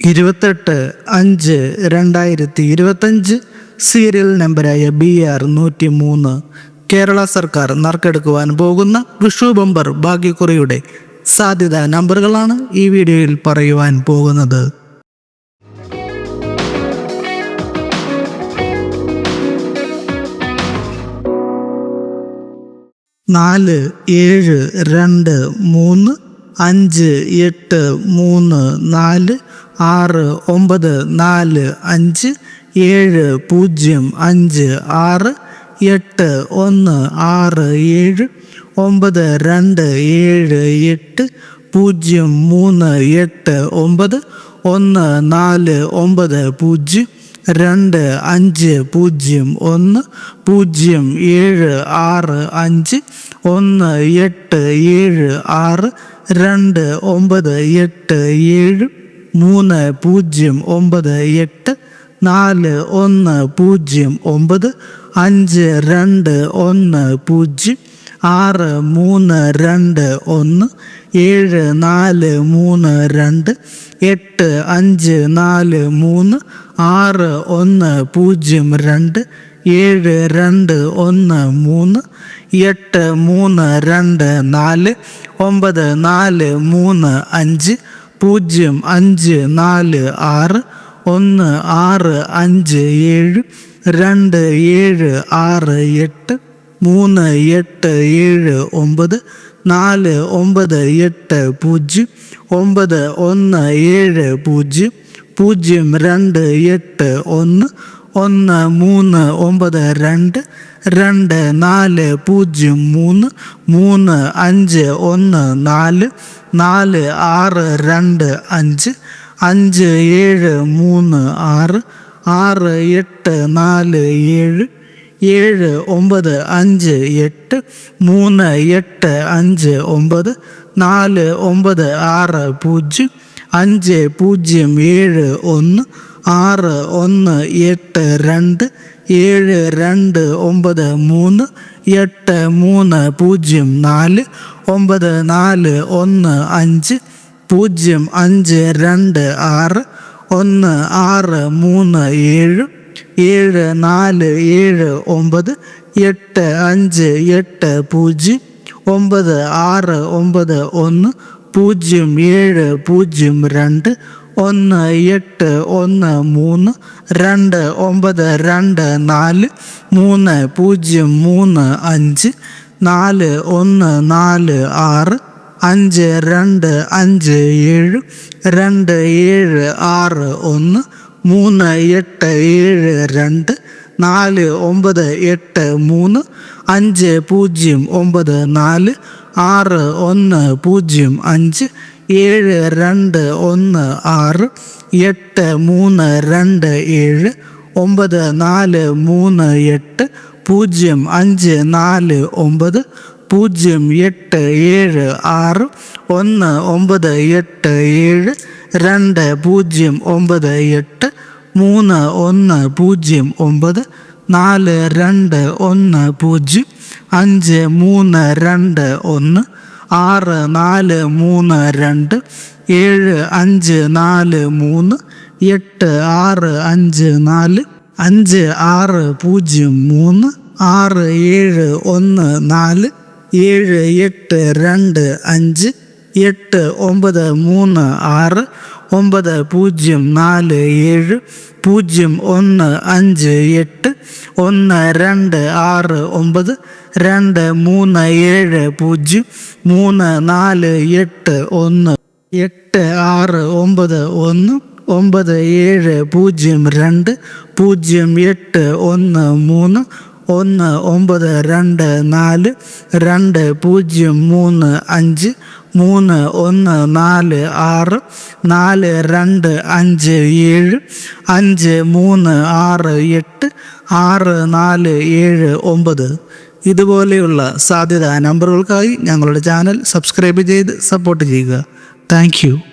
ഇരുപത്തെട്ട് അഞ്ച് രണ്ടായിരത്തി ഇരുപത്തഞ്ച് സീരിയൽ നമ്പരായ ബി ആർ നൂറ്റി മൂന്ന് കേരള സർക്കാർ നറുക്കെടുക്കുവാൻ പോകുന്ന വിഷു ബമ്പർ ഭാഗ്യക്കുറിയുടെ സാധ്യത നമ്പറുകളാണ് ഈ വീഡിയോയിൽ പറയുവാൻ പോകുന്നത്. നാല് ഏഴ് രണ്ട് മൂന്ന് അഞ്ച് എട്ട് മൂന്ന് നാല് ആറ് ഒമ്പത് നാല് അഞ്ച് ഏഴ് പൂജ്യം അഞ്ച് ആറ് എട്ട് ഒന്ന് ആറ് ഏഴ് ഒമ്പത് രണ്ട് ഏഴ് എട്ട് പൂജ്യം മൂന്ന് എട്ട് ഒമ്പത് ഒന്ന് നാല് ഒമ്പത് പൂജ്യം രണ്ട് അഞ്ച് പൂജ്യം ഒന്ന് പൂജ്യം ഏഴ് ആറ് അഞ്ച് ഒന്ന് എട്ട് ഏഴ് ആറ് രണ്ട് ഒമ്പത് എട്ട് ഏഴ് മൂന്ന് പൂജ്യം ഒമ്പത് എട്ട് നാല് ഒന്ന് പൂജ്യം ഒമ്പത് അഞ്ച് രണ്ട് ഒന്ന് പൂജ്യം ആറ് മൂന്ന് രണ്ട് ഒന്ന് ഏഴ് നാല് മൂന്ന് രണ്ട് എട്ട് അഞ്ച് നാല് മൂന്ന് ആറ് ഒന്ന് പൂജ്യം രണ്ട് ഏഴ് രണ്ട് ഒന്ന് മൂന്ന് എട്ട് മൂന്ന് രണ്ട് നാല് ഒമ്പത് നാല് മൂന്ന് അഞ്ച് പൂജ്യം അഞ്ച് നാല് ആറ് ഒന്ന് ആറ് അഞ്ച് ഏഴ് രണ്ട് ഏഴ് ആറ് എട്ട് മൂന്ന് എട്ട് ഏഴ് ഒമ്പത് നാല് ഒമ്പത് എട്ട് പൂജ്യം ഒമ്പത് ഒന്ന് ഏഴ് പൂജ്യം പൂജ്യം രണ്ട് എട്ട് ഒന്ന് ഒന്ന് മൂന്ന് ഒമ്പത് രണ്ട് രണ്ട് നാല് പൂജ്യം മൂന്ന് മൂന്ന് അഞ്ച് ഒന്ന് നാല് നാല് ആറ് രണ്ട് അഞ്ച് അഞ്ച് ഏഴ് മൂന്ന് ആറ് ആറ് എട്ട് നാല് ഏഴ് ഏഴ് ഒമ്പത് അഞ്ച് എട്ട് മൂന്ന് എട്ട് അഞ്ച് ഒമ്പത് നാല് ഒമ്പത് ആറ് പൂജ്യം അഞ്ച് പൂജ്യം ഏഴ് ഒന്ന് ആറ് ഒന്ന് എട്ട് രണ്ട് ഏഴ് രണ്ട് ഒമ്പത് മൂന്ന് എട്ട് മൂന്ന് പൂജ്യം നാല് ഒമ്പത് നാല് ഒന്ന് അഞ്ച് പൂജ്യം അഞ്ച് രണ്ട് ആറ് ഒന്ന് ആറ് മൂന്ന് ഏഴ് ഏഴ് നാല് ഏഴ് ഒമ്പത് എട്ട് അഞ്ച് എട്ട് പൂജ്യം ഒമ്പത് ആറ് ഒമ്പത് ഒന്ന് പൂജ്യം ഏഴ് പൂജ്യം രണ്ട് ഒന്ന് എട്ട് ഒന്ന് മൂന്ന് രണ്ട് ഒമ്പത് രണ്ട് നാല് മൂന്ന് പൂജ്യം മൂന്ന് അഞ്ച് നാല് ഒന്ന് നാല് ആറ് അഞ്ച് രണ്ട് അഞ്ച് ഏഴ് രണ്ട് ഏഴ് ആറ് ഒന്ന് മൂന്ന് എട്ട് ഏഴ് രണ്ട് നാല് ഒമ്പത് എട്ട് മൂന്ന് അഞ്ച് പൂജ്യം ഒമ്പത് നാല് ആറ് ഒന്ന് പൂജ്യം അഞ്ച് ഏഴ് രണ്ട് ഒന്ന് ആറ് എട്ട് മൂന്ന് രണ്ട് ഏഴ് ഒമ്പത് നാല് മൂന്ന് എട്ട് പൂജ്യം അഞ്ച് നാല് ഒമ്പത് പൂജ്യം എട്ട് ഏഴ് ആറ് ഒന്ന് ഒമ്പത് എട്ട് ഏഴ് രണ്ട് പൂജ്യം ഒമ്പത് എട്ട് മൂന്ന് ഒന്ന് പൂജ്യം ഒമ്പത് നാല് രണ്ട് ഒന്ന് പൂജ്യം അഞ്ച് മൂന്ന് രണ്ട് ഒന്ന് ആറ് നാല് മൂന്ന് രണ്ട് ഏഴ് അഞ്ച് നാല് മൂന്ന് എട്ട് ആറ് അഞ്ച് നാല് അഞ്ച് ആറ് പൂജ്യം മൂന്ന് ആറ് ഏഴ് ഒന്ന് നാല് ഏഴ് എട്ട് രണ്ട് അഞ്ച് എട്ട് ഒമ്പത് മൂന്ന് ആറ് ഒമ്പത് പൂജ്യം നാല് ഏഴ് പൂജ്യം ഒന്ന് അഞ്ച് എട്ട് ഒന്ന് രണ്ട് ആറ് ഒമ്പത് രണ്ട് മൂന്ന് ഏഴ് പൂജ്യം മൂന്ന് നാല് എട്ട് ഒന്ന് എട്ട് ആറ് ഒമ്പത് ഒന്ന് ഒമ്പത് ഏഴ് പൂജ്യം രണ്ട് പൂജ്യം എട്ട് ഒന്ന് മൂന്ന് ഒന്ന് ഒമ്പത് രണ്ട് നാല് രണ്ട് പൂജ്യം മൂന്ന് അഞ്ച് മൂന്ന് ഒന്ന് നാല് ആറ് നാല് രണ്ട് അഞ്ച് ഏഴ് അഞ്ച് മൂന്ന് ആറ് എട്ട് ആറ് നാല് ഏഴ് ഒമ്പത്. ഇതുപോലെയുള്ള സാധ്യത നമ്പറുകൾക്കായി ഞങ്ങളുടെ ചാനൽ സബ്സ്ക്രൈബ് ചെയ്ത് സപ്പോർട്ട് ചെയ്യുക. താങ്ക്